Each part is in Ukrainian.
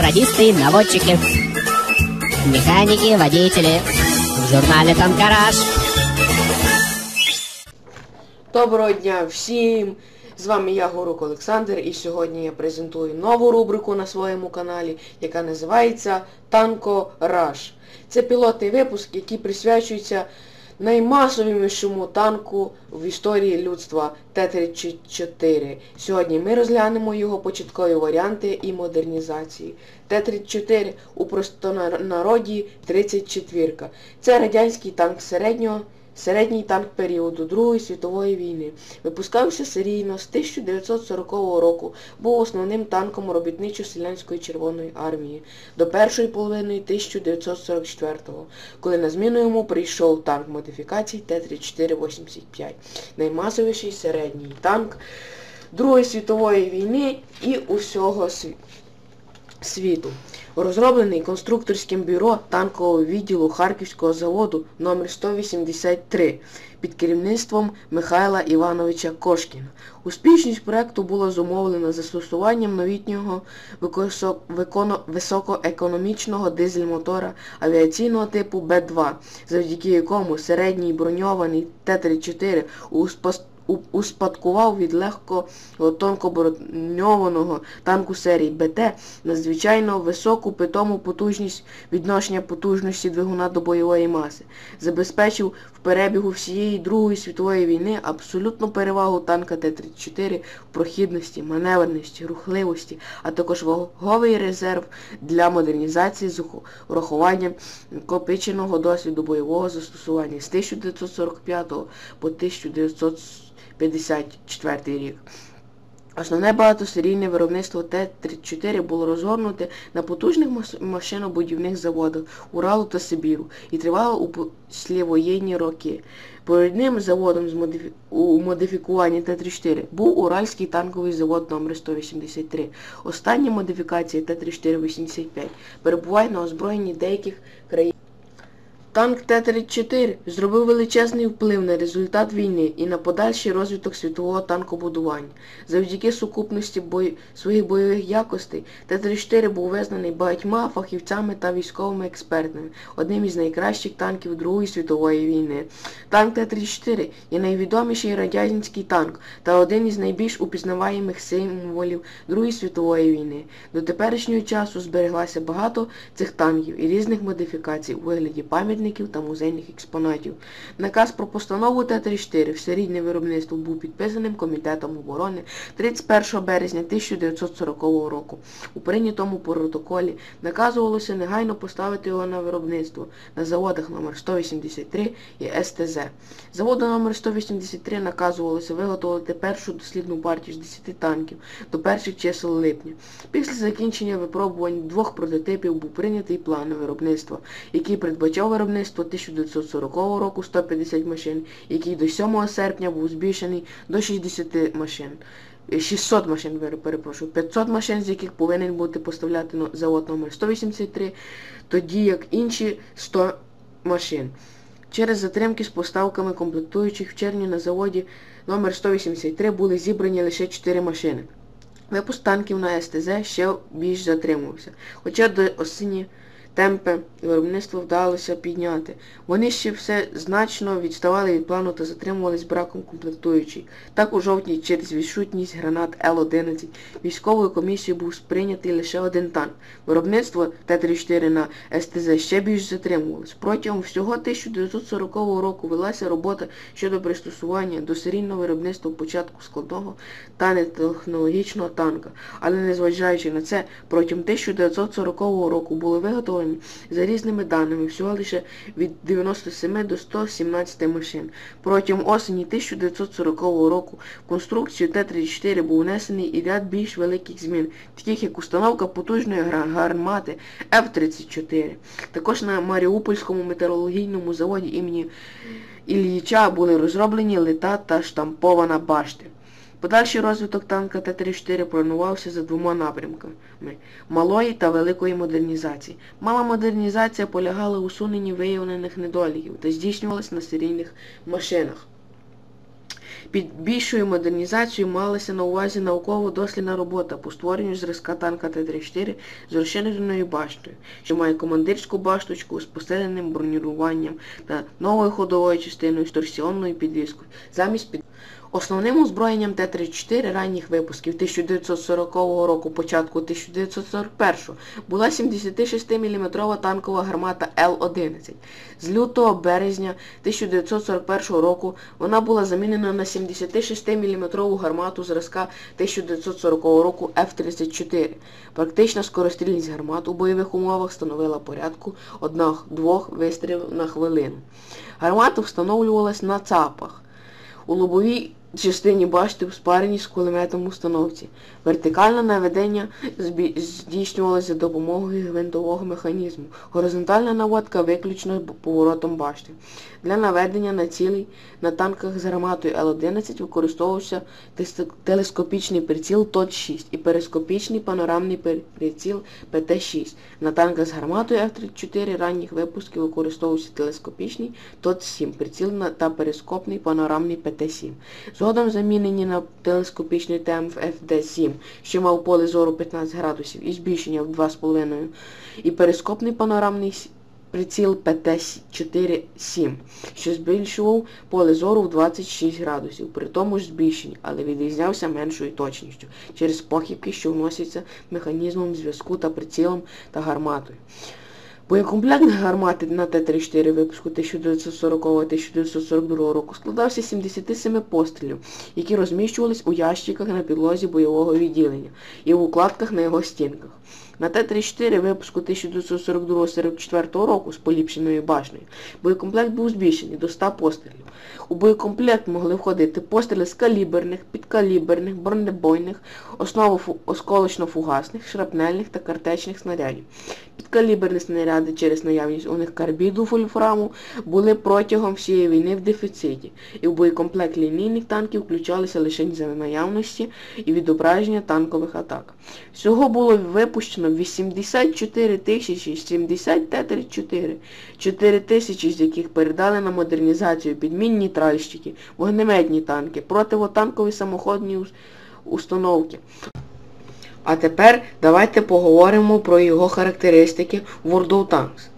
радисты, наводчики, механики, водители. В журнале «Танкараж». Доброго дня всім! З вами я, Горук Олександр, і сьогодні я презентую нову рубрику на своєму каналі, яка називається Танко Раш. Це пілотний випуск, який присвячується наймасовішому танку в історії людства Т-34. Сьогодні ми розглянемо його початкові варіанти і модернізації. Т-34 у простонароді 34. Це радянський танк середнього Середній танк періоду Другої світової війни. Випускався серійно з 1940 року, був основним танком робітничо-селянської Червоної армії до першої половини 1944-го, коли на зміну йому прийшов танк модифікацій Т-34-85, наймасовіший середній танк Другої світової війни і усього світу розроблений конструкторським бюро танкового відділу Харківського заводу номер 183 під керівництвом Михайла Івановича Кошкіна. Успішність проєкту була зумовлена застосуванням новітнього високоекономічного дизель-мотора авіаційного типу Б-2, завдяки якому середній броньований Т-34 у успадкував від легко тонкоброньованого танку серії БТ надзвичайно високу питому потужність відношення потужності двигуна до бойової маси, забезпечив в перебігу всієї Другої світової війни абсолютну перевагу танка Т-34 в прохідності, маневреності, рухливості, а також ваговий резерв для модернізації з урахуванням копиченого досвіду бойового застосування з 1945 по 1940 54 рік. Основне багатосерійне виробництво Т-34 було розгорнуте на потужних машинобудівних заводах Уралу та Сибіру і тривало у післявоєнні роки. Провідним заводом у модифікуванні Т-34 був Уральський танковий завод номер 183 Остання модифікація Т-34-85 перебуває на озброєнні деяких країн. Танк Т-34 зробив величезний вплив на результат війни і на подальший розвиток світового танкобудування. Завдяки сукупності бой... своїх бойових якостей Т-34 був визнаний багатьма фахівцями та військовими експертами, одним із найкращих танків Другої світової війни. Танк Т-34 є найвідоміший радянський танк та один із найбільш упізнаваємих символів Другої світової війни. До теперішнього часу збереглося багато цих танків і різних модифікацій у вигляді пам'ятників пам'ятників та музейних експонатів. Наказ про постанову Т-34 в серійне виробництво був підписаним Комітетом оборони 31 березня 1940 року. У прийнятому протоколі наказувалося негайно поставити його на виробництво на заводах номер 183 і СТЗ. Заводу номер 183 наказувалося виготовити першу дослідну партію з 10 танків до перших чисел липня. Після закінчення випробувань двох прототипів був прийнятий план виробництва, який передбачав виробництво виробництва 1940 року 150 машин, який до 7 серпня був збільшений до 60 машин. 600 машин, перепрошую, 500 машин, з яких повинен бути поставляти завод номер 183 тоді як інші 100 машин. Через затримки з поставками комплектуючих в червні на заводі номер 183 були зібрані лише 4 машини. Випуск танків на СТЗ ще більш затримувався. Хоча до осені темпи виробництва вдалося підняти. Вони ще все значно відставали від плану та затримувались браком комплектуючих. Так у жовтні через відсутність гранат Л-11 військовою комісією був сприйнятий лише один танк. Виробництво Т-34 на СТЗ ще більш затримувалось. Протягом всього 1940 року велася робота щодо пристосування до серійного виробництва початку складного та нетехнологічного танка. Але незважаючи на це, протягом 1940 року були виготовлені озброєні за різними даними, всього лише від 97 до 117 машин. Протягом осені 1940 року в конструкцію Т-34 був внесений і ряд більш великих змін, таких як установка потужної гармати Ф-34. Також на Маріупольському метеорологійному заводі імені Ільїча були розроблені лита та штампована башти. Подальший розвиток танка Т-34 планувався за двома напрямками малої та великої модернізації. Мала модернізація полягала у усуненні виявлених недоліків та здійснювалася на серійних машинах. Під більшою модернізацією малася на увазі науково-дослідна робота по створенню зразка танка Т-34 з розширеною баштою, що має командирську башточку з посиленим броніруванням та новою ходовою частиною з торсіонною підвіскою. Замість під... Основним озброєнням Т-34 ранніх випусків 1940 року, початку 1941 була 76-мм танкова гармата Л-11. З лютого березня 1941 року вона була замінена на 76-мм гармату зразка 1940 року Ф-34. Практична скорострільність гармат у бойових умовах становила порядку 1-2 вистрілів на хвилину. Гармата встановлювалась на ЦАПах. У лобовій частині башти спарені з кулеметом установці. Вертикальне наведення здійснювалося за допомогою гвинтового механізму. Горизонтальна наводка виключно поворотом башти. Для наведення на цілей на танках з гарматою Л-11 використовувався телескопічний приціл ТОТ-6 і перископічний панорамний приціл ПТ-6. На танках з гарматою F-34 ранніх випусків використовувався телескопічний ТОТ-7, приціл та перископний панорамний ПТ-7. Згодом замінені на телескопічний ТМФ FD7, що мав поле зору 15 градусів і збільшення в 2,5 і перископний панорамний приціл ПТ-4-7, що збільшував поле зору в 26 градусів, при тому ж збільшенні, але відрізнявся меншою точністю через похибки, що вносяться механізмом зв'язку та прицілом та гарматою. Боєкомплект гармати на Т-34 випуску 1940-1942 року складався з 77 пострілів, які розміщувались у ящиках на підлозі бойового відділення і в укладках на його стінках. На Т-34 випуску 1942-44 року з поліпшеною башнею боєкомплект був збільшений до 100 пострілів. У боєкомплект могли входити постріли з каліберних, підкаліберних, бронебойних, осколочно-фугасних, шрапнельних та картечних снарядів. Підкаліберні снаряди через наявність у них карбіду вольфраму були протягом всієї війни в дефіциті, і в боєкомплект лінійних танків включалися лише за наявності і відображення танкових атак. Всього було випущено 84 тисячі 70 Т-34, 4 тисячі з яких передали на модернізацію підмінні тральщики, вогнеметні танки, противотанкові самоходні установки. А тепер давайте поговоримо про його характеристики в World of Tanks.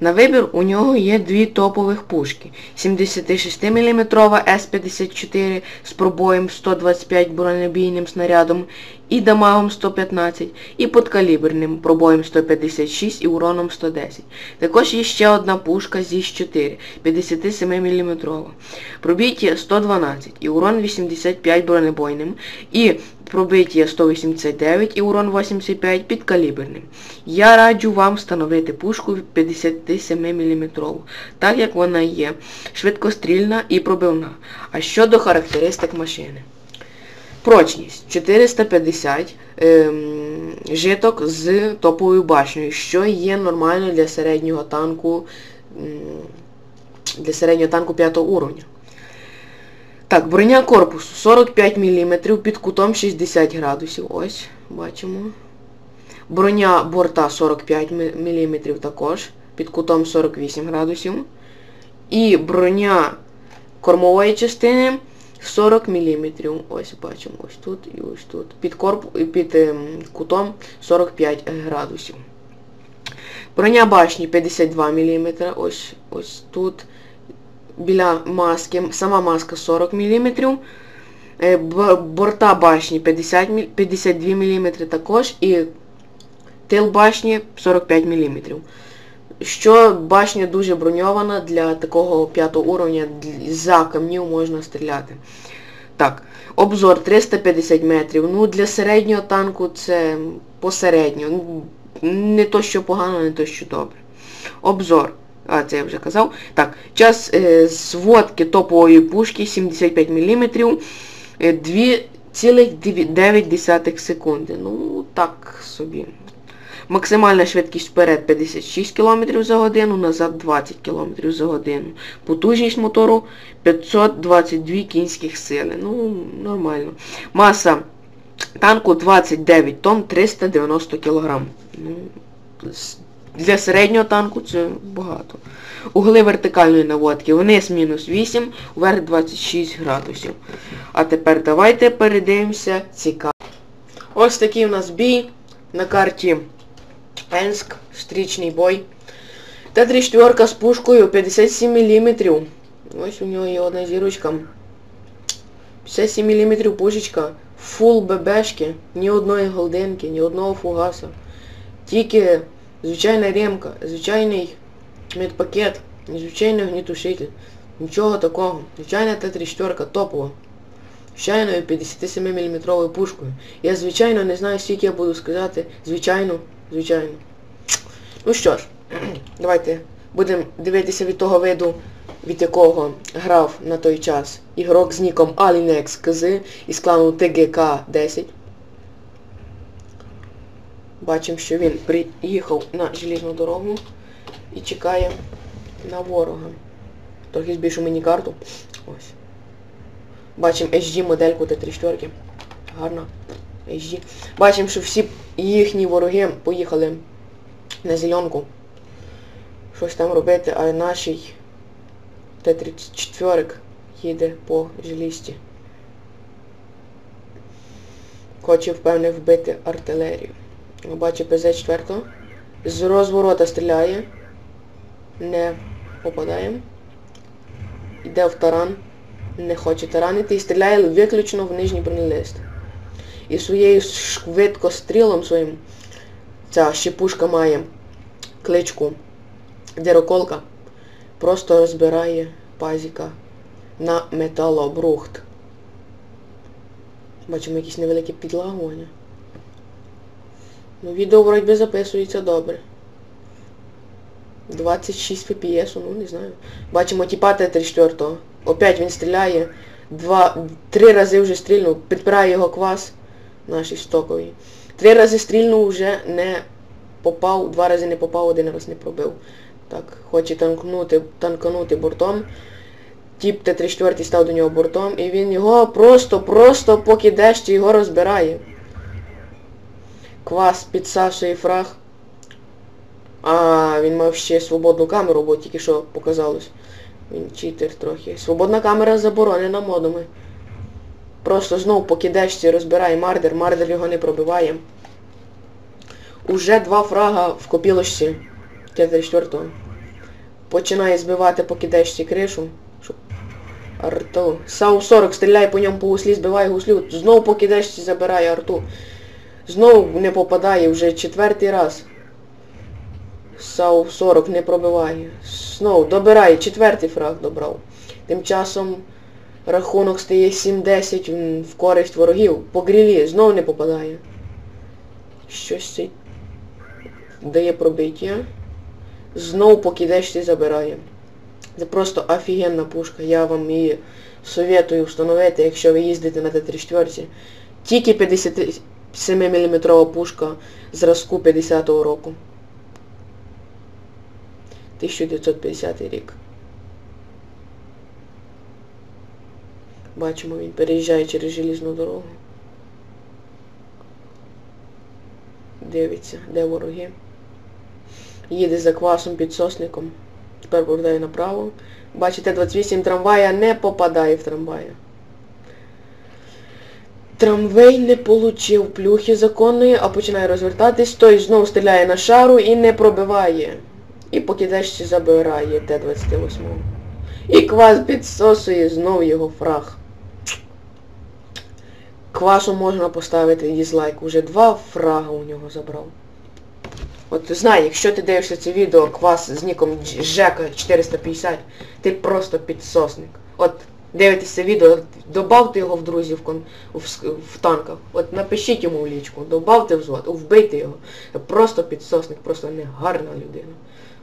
На вибір у нього є дві топових пушки. 76-мм С-54 з пробоєм 125 бронебійним снарядом і дамагом 115, і подкаліберним пробоєм 156 і уроном 110. Також є ще одна пушка ЗІС-4, 57-мм. Пробіття 112 і урон 85 бронебойним. І пробиття 189 і урон 85 підкаліберним. Я раджу вам встановити пушку 57 мм, так як вона є швидкострільна і пробивна. А щодо характеристик машини. Прочність 450 ем, житок з топовою башнею, що є нормально для середнього танку для середнього танку 5 уровня. Так, броня корпусу 45 мм під кутом 60 градусів. Ось, бачимо. Броня борта 45 мм також, під кутом 48 градусів. І броня кормової частини 40 мм. Ось бачимо, ось тут і ось тут. Під корпу, під ем, кутом 45 градусів. Броня башні 52 мм. Ось ось тут. Біля маски. Сама маска 40 мм. Е, борта башні 50, 52 мм також. І тил башні 45 мм. Що башня дуже броньована для такого 5 уровня, за камнів можна стріляти. Так, обзор 350 метрів. Ну, для середнього танку це посередньо. Не то, що погано, не то, що добре. Обзор. А, це я вже казав. Так, час е, зводки топової пушки 75 мм 2,9 секунди. Ну, так собі. Максимальна швидкість вперед 56 км за годину, назад 20 км за годину. Потужність мотору 522 кінських сили. Ну, нормально. Маса танку 29 тонн 390 кг. Ну, для середнього танку це багато. Угли вертикальної наводки. Вниз мінус 8, вверх 26 градусів. А тепер давайте передивимося цікаво. Ось такий у нас бій на карті Енск, стрічний бой. Т-34 з пушкою 57 мм. Ось у нього є одна зірочка. 57 мм пушечка. Фул ББшки, ні одної голдинки, ні одного фугаса. Тільки звичайна ремка, звичайний медпакет, звичайний огнітушитель. Нічого такого. Звичайна Т-34 топова. Звичайною 57 мм пушкою. Я звичайно не знаю, скільки я буду сказати. Звичайно, звичайно. Ну що ж, давайте будемо дивитися від того виду, від якого грав на той час ігрок з ніком Alinex KZ із клану TGK-10. Бачимо, що він приїхав на желізну дорогу і чекає на ворога. Трохи збільшу мені карту. Ось. Бачимо HD модельку Т-34. Гарна. HD. Бачимо, що всі їхні вороги поїхали на зеленку. Щось там робити, а нашій Т-34 їде по желісті. Хоче, впевне, вбити артилерію. Бачу ПЗ-4. З розворота стріляє. Не попадаємо. Йде в таран. Не хоче таранити і стріляє виключно в нижній бронелист. І своєю швидкострілом своїм ця щепушка має кличку Діроколка. Просто розбирає пазіка на металобрухт. Бачимо якісь невеликі підлагування. Ну, відео вроді записується добре. 26 FPS, ну не знаю. Бачимо тіпа Т-34. Опять він стріляє. Два, Три рази вже стрільнув, підпирає його квас нашій стоковій. Три рази стрільнув, вже не попав, два рази не попав, один раз не пробив. Так, хоче танкнути, танканути бортом. Тіп Т-34 став до нього бортом і він його просто-просто поки дещі його розбирає. Квас підсашує фраг. А, він мав ще свободну камеру, бо тільки що показалось. Він читер трохи. Свободна камера заборонена модами. Просто знов по кидешці розбирає мардер, мардер його не пробиває. Уже два фрага в копілочці Т-34. Починає збивати по кидешці кришу. Арту. САУ-40 стріляє по ньому по гуслі, збиває гуслю. Знову по кидешці забирає арту. Знову не попадає вже четвертий раз. Сау 40 не пробиває. Знову добирає. Четвертий фраг добрав. Тим часом рахунок стає 7-10 в користь ворогів. По грілі знову не попадає. Щось це дає пробиття. Знову покидеш ти забирає. Це просто офігенна пушка. Я вам її советую встановити, якщо ви їздите на Т-34. Тільки 50... 7-мм пушка зразку 50-го року. 1950 рік. Бачимо, він переїжджає через желізну дорогу. Дивиться, де вороги. Їде за квасом під сосником. Тепер повертаю направо. Бачите, 28 трамвая не попадає в трамвая. Трамвей не получив плюхи законної, а починає розвертатись, той знову стріляє на шару і не пробиває. І по кидешці забирає Т-28. І квас підсосує знов його фраг. Квасу можна поставити дізлайк. Уже два фрага у нього забрав. От знай, якщо ти дивишся це відео, квас з ніком Жека 450, ти просто підсосник. От дивитесь це відео, добавте його в друзі в, в, танках. От напишіть йому в лічку, добавте взвод, вбийте його. Просто підсосник, просто негарна людина.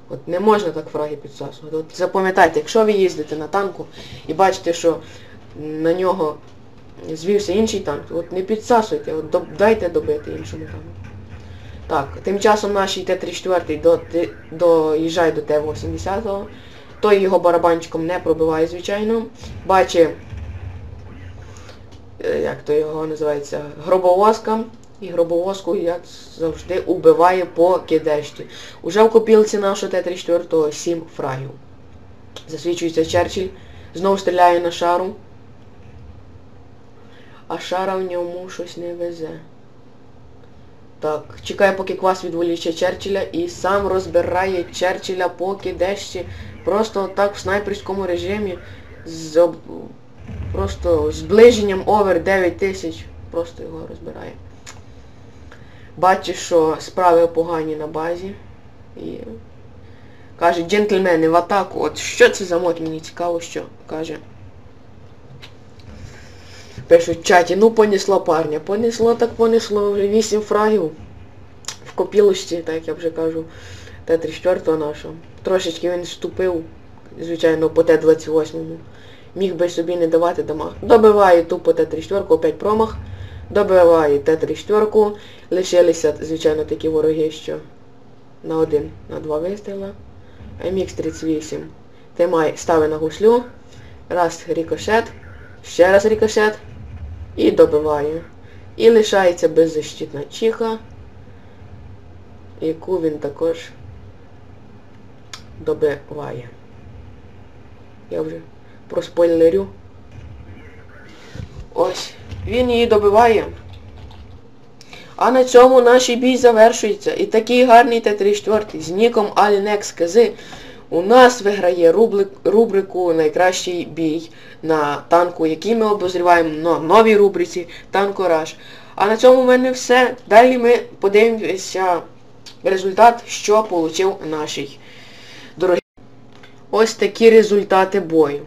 От не можна так фраги підсасувати. От запам'ятайте, якщо ви їздите на танку і бачите, що на нього звівся інший танк, от не підсасуйте, от до, дайте добити іншому танку. Так, тим часом наш Т-34 доїжджає до Т-80, той його барабанчиком не пробиває, звичайно. Бачить, як то його називається, гробовозка, І гробовозку, як завжди, убиває по кидешті. Уже в копілці нашого Т-34 7 фрагів. Засвічується Черчилль, знову стріляє на шару. А шара в ньому щось не везе. Так, чекає, поки квас відволіче Черчилля і сам розбирає Черчилля поки дещі. Просто так в снайперському режимі з об- просто зближенням овер 9000. Просто його розбирає. Бачить, що справи погані на базі. І каже, джентльмени в атаку. От що це за мод? Мені цікаво, що каже. Пишуть в чаті, ну понесло парня. Понесло так понесло, вже 8 фрагів в копілочці, так як я вже кажу, Т-34 нашого. Трошечки він вступив, звичайно, по Т-28. Міг би собі не давати дамаг. Добиває тупо Т-34, опять промах. Добиває Т-34. Лишилися, звичайно, такі вороги, що на один, на два вистріла. МХ-38. Тимай ставить на гуслю. Раз рикошет. Ще раз рикошет. І добиває. І лишається беззащитна чіха, яку він також добиває. Я вже проспойлерю. Ось, він її добиває. А на цьому наш бій завершується. І такий гарний Т-34 з ніком Alinex KZ у нас виграє рубли- рубрику Найкращий бій на танку, який ми обозріваємо на новій рубриці Танкораж. А на цьому в мене все. Далі ми подивимося результат, що отримав наш дорогий. Ось такі результати бою.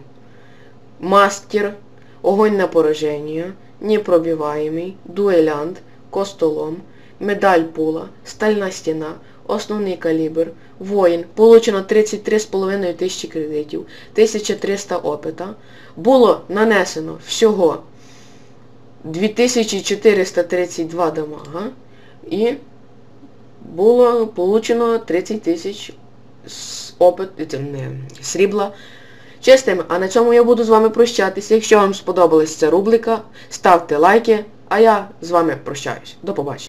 Мастер, огонь на пораження, непробиваємий, дуелянт, костолом, медаль пула, стальна стіна, основний калібр, воїн, получено 33,5 тисячі кредитів, 1300 опита. Було нанесено всього 2432 дамага і було получено 30 тисяч опит, не, срібла чистими. А на цьому я буду з вами прощатися. Якщо вам сподобалась ця рубрика, ставте лайки, а я з вами прощаюсь. До побачення.